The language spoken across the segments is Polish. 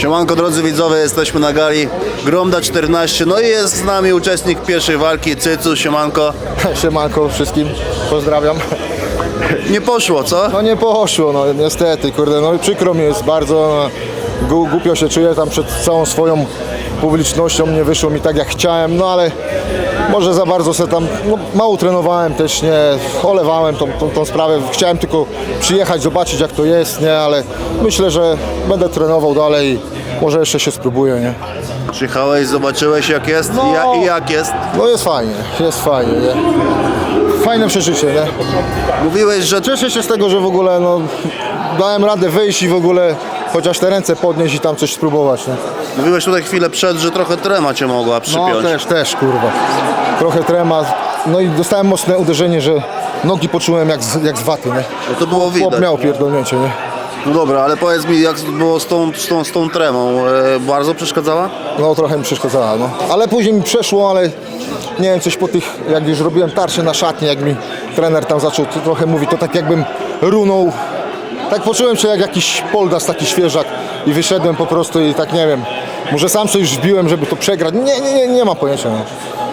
Siemanko drodzy widzowie, jesteśmy na gali Gromda 14, no i jest z nami uczestnik pierwszej walki Cycu, siemanko. Siemanko wszystkim, pozdrawiam. Nie poszło, co? No nie poszło, no niestety, kurde, no przykro mi jest bardzo, no, głupio się czuję tam przed całą swoją publicznością, nie wyszło mi tak jak chciałem, no ale może za bardzo se tam, no, mało trenowałem też, nie, olewałem tą, tą, tą sprawę, chciałem tylko przyjechać, zobaczyć jak to jest, nie, ale myślę, że będę trenował dalej i może jeszcze się spróbuję, nie. Przyjechałeś, zobaczyłeś jak jest No. I, ja, i jak jest. No jest fajnie, jest fajnie, nie. Fajne przeżycie, nie. Mówiłeś, że Cieszę się z tego, że w ogóle no, dałem radę wyjść i w ogóle chociaż te ręce podnieść i tam coś spróbować. Nie? mówiłeś tutaj chwilę przed, że trochę trema cię mogła No przypiąć. też, też kurwa. Trochę trema. No i dostałem mocne uderzenie, że nogi poczułem jak z, jak z waty, nie? No to było Chłop widać. miał pierdolnięcie, nie? No dobra, ale powiedz mi jak było z tą, z tą, z tą tremą, e, bardzo przeszkadzała? No trochę mi przeszkadzała, no. Ale później mi przeszło, ale nie wiem, coś po tych, jak już robiłem tarcze na szatni, jak mi trener tam zaczął trochę mówić, to tak jakbym runął. Tak poczułem się jak jakiś poldas, taki świeżak i wyszedłem po prostu i tak nie wiem, może sam sobie już wbiłem, żeby to przegrać. Nie, nie, nie, nie mam pojęcia, no.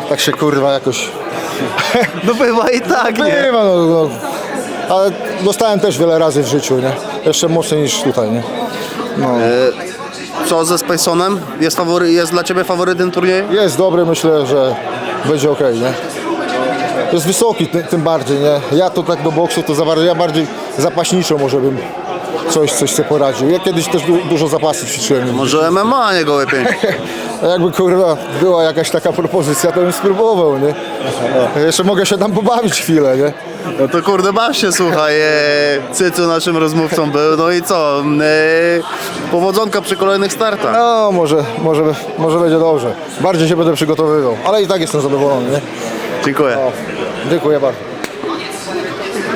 Tak się kurwa jakoś... No bywa i tak, nie? Bywa, no, no. Ale dostałem też wiele razy w życiu, nie? Jeszcze mocniej niż tutaj, nie? No. Co ze Spacesonem? Jest, fawory, jest dla ciebie faworytem turnieju? Jest dobry, myślę, że będzie ok, nie? Jest wysoki, ty, tym bardziej, nie? Ja to tak do boksu to za bardzo, ja bardziej zapaśniczo może bym coś, coś sobie poradził. Ja kiedyś też du, dużo zapasów ćwiczyłem. Może MMA, nie gołe. A jakby kurwa była jakaś taka propozycja, to bym spróbował, nie? Jeszcze mogę się tam pobawić chwilę, nie? No to kurde, baw się, słuchaj, e, Cycu naszym rozmówcą był, no i co, e, powodzonka przy kolejnych startach. No, może, może, może będzie dobrze. Bardziej się będę przygotowywał, ale i tak jestem zadowolony, nie? Dziękuję. Dziękuję bardzo.